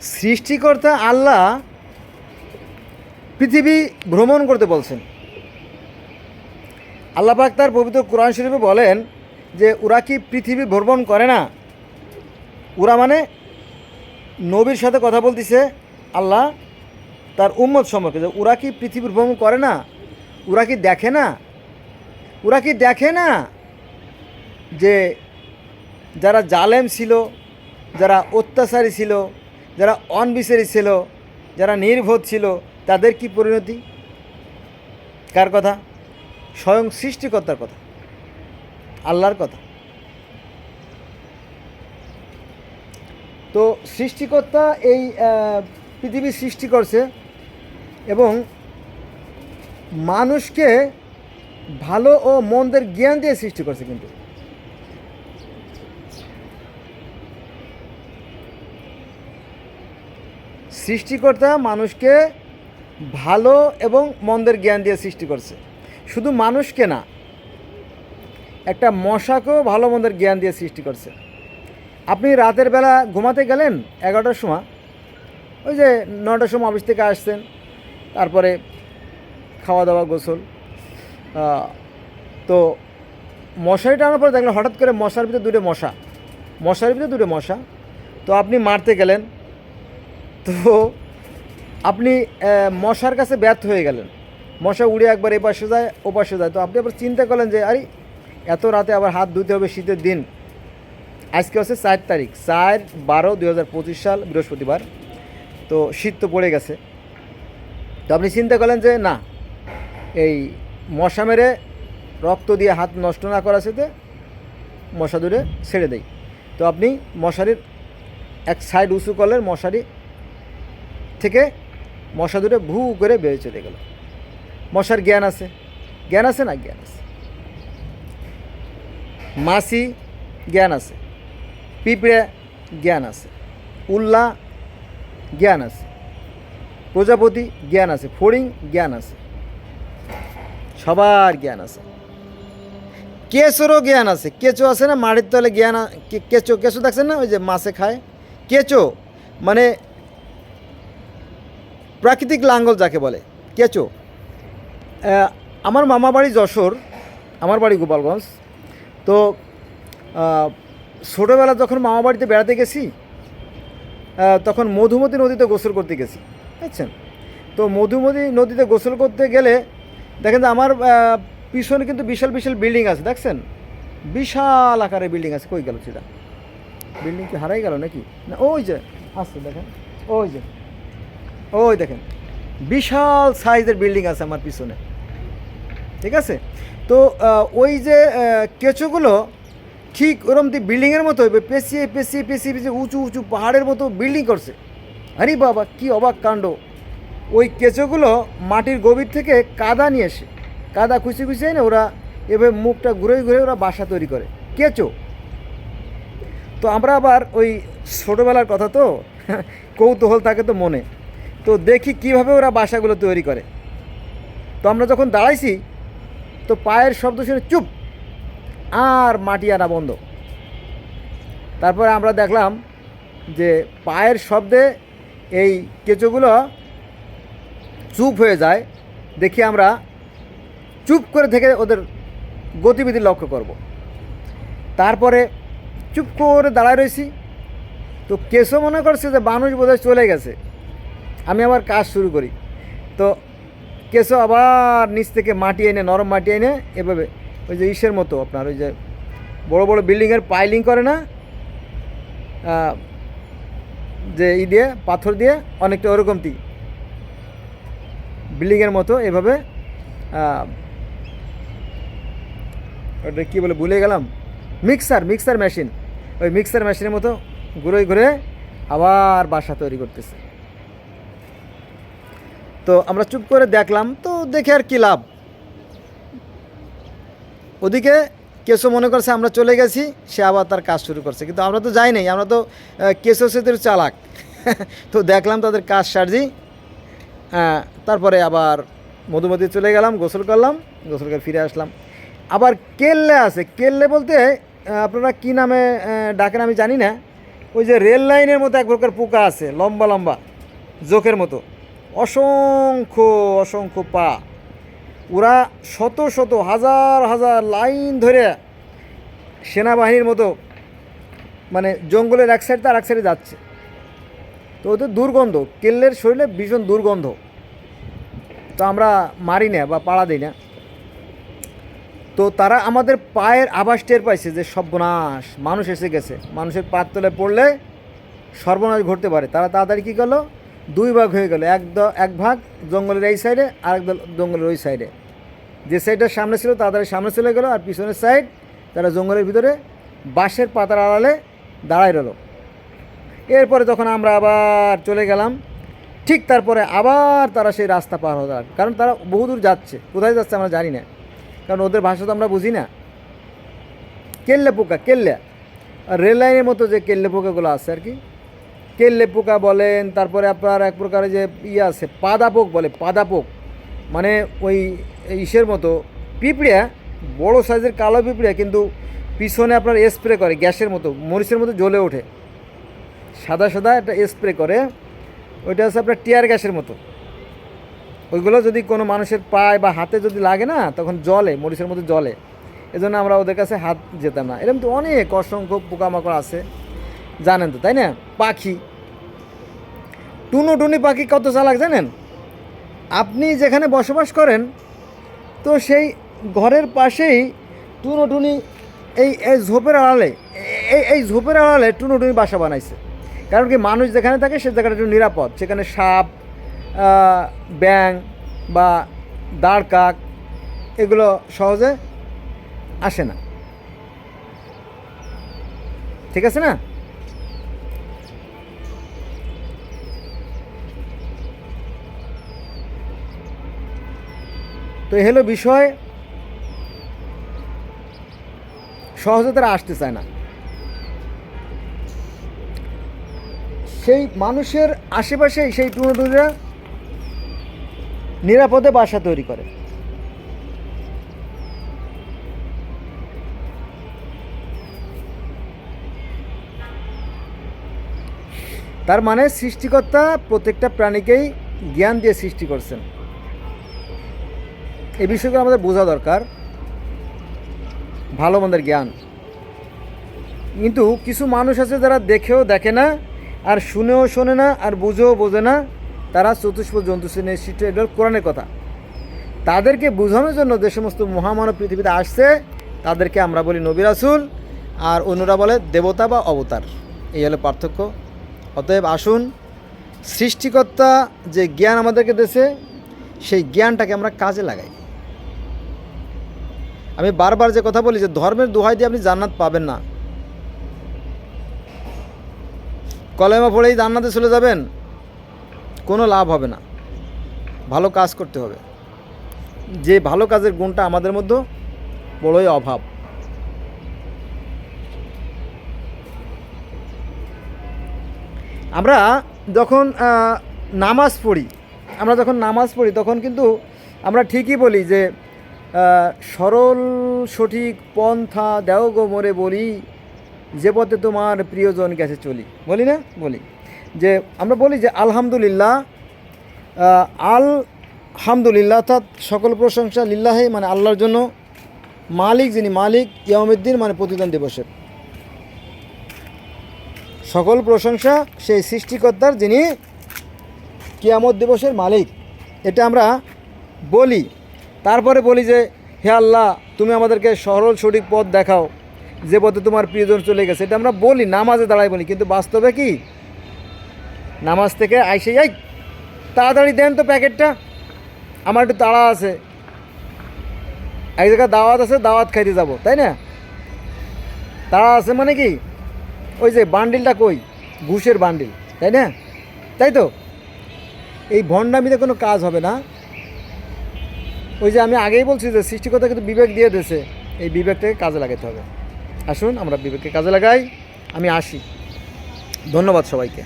সৃষ্টিকর্তা আল্লাহ পৃথিবী ভ্রমণ করতে বলছেন। আল্লাহ পাক তার পবিত্র কোরআন শরীফে বলেন যে, ওরা কি পৃথিবী ভ্রমণ করে না? ওরা মানে নবীর সাথে কথা বলতেছে আল্লাহ তার উম্মত সম্পর্কে যে, ওরা কি পৃথিবী ভ্রমণ করে না? ওরা কি দেখে না? ওরা কি দেখে না যে, যারা জালেম ছিল, যারা অত্যাচারী ছিল যারা অনবিচারী ছিল, যারা নির্বোধ ছিল, তাদের কি পরিণতি? কার কথা? স্বয়ং সৃষ্টিকর্তার কথা। আল্লাহর কথা। তো সৃষ্টিকর্তা এই পৃথিবী সৃষ্টি করছে এবং মানুষকে ভালো ও মন্দের জ্ঞান দিয়ে সৃষ্টি করছে কিন্তু। সৃষ্টিকর্তা মানুষকে ভালো এবং মন্দের জ্ঞান দিয়ে সৃষ্টি করছে। শুধু মানুষকে না, একটা মশাকেও ভালো মন্দের জ্ঞান দিয়ে সৃষ্টি করছে। আপনি রাতের বেলা ঘুমাতে গেলেন এগারোটার সময়, ওই যে নটার সময় অফিস থেকে আসছেন, তারপরে খাওয়া দাওয়া গোসল তো মশারি টানার পরে দেখলেন হঠাৎ করে মশার ভিতরে দুটো মশা, মশার ভিতরে দুটো মশা। তো আপনি মারতে গেলেন তো আপনি মশার কাছে ব্যর্থ হয়ে গেলেন। মশা উড়ে একবার এ পাশে যায় ও পাশে যায়। তো আপনি আবার চিন্তা করলেন যে, আরে, এত রাতে আবার হাত ধুতে হবে শীতের দিন। আজকে হচ্ছে চার তারিখ, চার বারো দুই হাজার পঁচিশ সাল, বৃহস্পতিবার। তো শীত তো পড়ে গেছে। তো আপনি চিন্তা করলেন যে, না, এই মশা মেরে রক্ত দিয়ে হাত নষ্ট না করা সাথে মশা দূরে ছেড়ে দেয় তো আপনি মশারির এক সাইড উঁচু করলেন, মশারি থেকে মশা দূরে ভু করে বেরিয়ে চলে গেল। মশার জ্ঞান আছে। জ্ঞান আছে না জ্ঞান আছে? মাছি জ্ঞান আছে। পিঁপড়ে জ্ঞান আছে। উল্লা জ্ঞান আছে। প্রজাপতি জ্ঞান আছে। ফড়িং জ্ঞান আছে। সবার জ্ঞান আছে। কেঁচোরও জ্ঞান আছে। কেঁচো আছে না মাটির তলে জ্ঞান কেঁচো কেঁচো দেখছেন না? ওই যে মাছে খায়। কেঁচো মানে প্রাকৃতিক লাঙ্গল যাকে বলে। কেঁচো। আমার মামা বাড়ি যশোর, আমার বাড়ি গোপালগঞ্জ। তো ছোটোবেলা যখন মামা বাড়িতে বেড়াতে গেছি তখন মধুমতি নদীতে গোসল করতে গেছি, বুঝছেন? তো মধুমতি নদীতে গোসল করতে গেলে দেখেন যে আমার পিছনে কিন্তু বিশাল বিশাল বিল্ডিং আছে, দেখছেন? বিশাল আকারের বিল্ডিং আছে, কই গেল সেটা? বিল্ডিং কি হারাই গেল নাকি? না, ওই যে আসছে দেখেন, ওই যে। ওই দেখেন, বিশাল সাইজের বিল্ডিং আছে আমার পিছনে। ঠিক আছে? তো ওই যে কেঁচোগুলো ঠিক ওরম দিয়ে বিল্ডিংয়ের মতো পেঁচিয়ে পেঁচিয়ে পেঁচিয়ে পেঁচিয়ে উঁচু উঁচু পাহাড়ের মতো বিল্ডিং করছে। আরে বাবা, কি অবাক কাণ্ড। ওই কেঁচোগুলো মাটির গভীর থেকে কাদা নিয়ে এসে কাদা খুশি খুশি না ওরা এভাবে মুখটা ঘুরে ঘুরে ওরা বাসা তৈরি করে। কেঁচো। তো আমরা আবার ওই ছোটোবেলার কথা তো, কৌতূহল থাকে তো মনে। তো দেখি কীভাবে ওরা বাসাগুলো তৈরি করে। তো আমরা যখন দাঁড়াইছি, তো পায়ের শব্দ শুনে চুপ, আর মাটি আনা বন্ধ। তারপরে আমরা দেখলাম যে পায়ের শব্দে এই কেঁচোগুলো চুপ হয়ে যায়। দেখি আমরা চুপ করে থেকে ওদের গতিবিধি লক্ষ্য করব। তারপরে চুপ করে দাঁড়ায় রয়েছি। তো কেসও মনে করছে যে মানুষ বোধহয় চলে গেছে। আমি আবার কাজ শুরু করি। তো কেসো আবার নিচ থেকে মাটি এনে, নরম মাটি এনে এভাবে, ওই যে ইসের মতো আপনার, ওই যে বড় বড় বিল্ডিংয়ের পাইলিং করে না যে ই দিয়ে, পাথর দিয়ে অনেকটা ওরকম তি। বিল্ডিংয়ের মতো এভাবে ওটা কী বলে ভুলে গেলাম। মিক্সার মিক্সার মেশিন ওই মিক্সার মেশিনের মতো ঘুরে ঘুরে আবার বাসা তৈরি করতেছে। তো আমরা চুপ করে দেখলাম, তো দেখে আর কী লাভ? ওদিকে কেসো মনে করছে আমরা চলে গেছি, সে আবার তার কাজ শুরু করছে। কিন্তু আমরা তো যাই নাই, আমরা তো কেসো সেদের চালাক। তো দেখলাম তাদের কাজ সার্জি তারপরে আবার মধুমতি চলে গেলাম, গোসল করলাম, গোসল করে ফিরে আসলাম। আবার কেল্লে আছে। কেল্লে বলতে আপনারা কী নামে ডাকেন আমি জানি না। ওই যে রেল লাইনের মতো এক প্রকার পোকা আছে, লম্বা লম্বা, জোকের মতো। অসংখ্য অসংখ্য পা। ওরা শত শত, হাজার হাজার লাইন ধরে সেনাবাহিনীর মতো মানে জঙ্গলের এক সাইড তার এক সাইডে যাচ্ছে। তো ওদের দুর্গন্ধ, কেল্লের শরীরে ভীষণ দুর্গন্ধ। তো আমরা মারি না বা পাড়া দিই না। তো তারা আমাদের পায়ের আভাস টের পাইছে যে সর্বনাশ, মানুষ এসে গেছে। মানুষের পাত তলে পড়লে সর্বনাশ ঘটতে পারে। তারা তাড়াতাড়ি কী করল? দুই ভাগ হয়ে গেল। এক এক ভাগ জঙ্গলের এই সাইডে আর দল জঙ্গলের ওই সাইডে যে সাইডটা সামনে ছিল তাড়াতাড়ি সামনে চলে গেলো, আর পিছনের সাইড তারা জঙ্গলের ভিতরে বাঁশের পাতার আড়ালে দাঁড়াই রইল। এরপরে যখন আমরা আবার চলে গেলাম, ঠিক তারপরে আবার তারা সেই রাস্তা পার হতে লাগল। কারণ তারা বহুদূর যাচ্ছে। কোথায় যাচ্ছে আমরা জানি না। কারণ ওদের ভাষা তো আমরা বুঝি না। কেল্লে পোকা কেল্লে। আর রেল লাইনের মতো যে কেল্লে পোকাগুলো আছে আর কি কেল্লে পোকা বলেন, তারপরে আপনার এক প্রকারের যে ইয়ে আছে, পাদাপোক বলে, পাদাপোক। মানে ওই ইসের মতো পিঁপড়িয়া বড় সাইজের কালো পিঁপড়িয়া কিন্তু পিছনে আপনার স্প্রে করে গ্যাসের মতো, মরিচের মতো জ্বলে ওঠে। সাদা সাদা একটা স্প্রে করে, ওইটা হচ্ছে আপনার টিয়ার গ্যাসের মতো। ওইগুলো যদি কোনো মানুষের পায়ে বা হাতে যদি লাগে না, তখন জলে মরিচের মতো জলে এজন্য আমরা ওদের কাছে হাত যেতাম না। এরকম তো অনেক অসংখ্য পোকামাকড় আছে। জানেন তো, তাই না? পাখি। টুনো টুনি পাখি কত চালাক জানেন? আপনি যেখানে বসবাস করেন, তো সেই ঘরের পাশেই টুনো টুনি এই এই ঝোপের আড়ালে, এই এই ঝোপের আড়ালে টুনো টুনি বাসা বানাইছে। কারণ কি, মানুষ যেখানে থাকে, সে জায়গাটা একটু নিরাপদ। সেখানে সাপ ব্যাং বা দাঁড় কাক, এগুলো সহজে আসে না। ঠিক আছে না? তো এ হলো বিষয়। সহজে তারা আসতে চায় না। সেই মানুষের আশেপাশেই সেই টুনোটুনিরা নিরাপদে বাসা তৈরি করে। তার মানে সৃষ্টিকর্তা প্রত্যেকটা প্রাণীকেই জ্ঞান দিয়ে সৃষ্টি করছেন। এই বিষয়গুলো আমাদের বোঝা দরকার। ভালো মন্দের জ্ঞান। কিন্তু কিছু মানুষ আছে যারা দেখেও দেখে না, আর শুনেও শোনে না, আর বুঝেও বোঝে না। তারা চতুষ্প জন্তু শ্রেণির সৃষ্টি এগুলো কোরআনের কথা। তাদেরকে বোঝানোর জন্য যে সমস্ত মহামানব পৃথিবীতে আসছে, তাদেরকে আমরা বলি নবী রাসূল, আর অন্যরা বলে দেবতা বা অবতার। এই হলো পার্থক্য। অতএব আসুন, সৃষ্টিকর্তা যে জ্ঞান আমাদেরকে দেশে সেই জ্ঞানটাকে আমরা কাজে লাগাই। আমি বারবার যে কথা বলি যে ধর্মের দোহাই দিয়ে আপনি জান্নাত পাবেন না। কলেমা পড়েই জান্নাতে চলে যাবেন, কোনো লাভ হবে না। ভালো কাজ করতে হবে। যে ভালো কাজের গুণটা আমাদের মধ্যে, বড়ই অভাব। আমরা যখন নামাজ পড়ি, আমরা যখন নামাজ পড়ি, তখন কিন্তু আমরা ঠিকই বলি যে সরল, সঠিক পন্থা দেও গো মোরে বলি, যে পথে তোমার প্রিয়জন গেছে চলি। বলি না? বলি। যে আমরা বলি যে আলহামদুলিল্লাহ আল হামদুলিল্লাহ অর্থাৎ সকল প্রশংসা লিল্লাহে মানে আল্লাহর জন্য মালিক যিনি মালিক ইয়ামুদ্দিন মানে প্রতিদান দিবসের সকল প্রশংসা সেই সৃষ্টিকর্তার যিনি কিয়ামত দিবসের মালিক। এটা আমরা বলি। তারপরে বলি যে, হে আল্লাহ, তুমি আমাদেরকে সরল সঠিক পথ দেখাও, যে পথে তোমার প্রিয়জন চলে গেছে। এটা আমরা বলি, নামাজে দাঁড়াই বলি, কিন্তু বাস্তবে কি? নামাজ থেকে আইসে যাই তাড়াতাড়ি দেন তো প্যাকেটটা, আমার একটু তাড়া আছে। এক জায়গায় দাওয়াত আছে, দাওয়াত খাইতে যাব, তাই না? তাড়া আছে মানে কি? ওই যে বান্ডিলটা কই? ঘুষের বান্ডিল, তাই না? তাই তো? এই ভণ্ডামিতে কোনো কাজ হবে না। ওই যে আমি আগেই বলছি যে সৃষ্টিকর্তা কিন্তু বিবেক দিয়ে দিয়েছে, এই বিবেকটাকে কাজে লাগাতে হবে। আসুন, আমরা বিবেককে কাজে লাগাই, আমি আসি। ধন্যবাদ সবাইকে।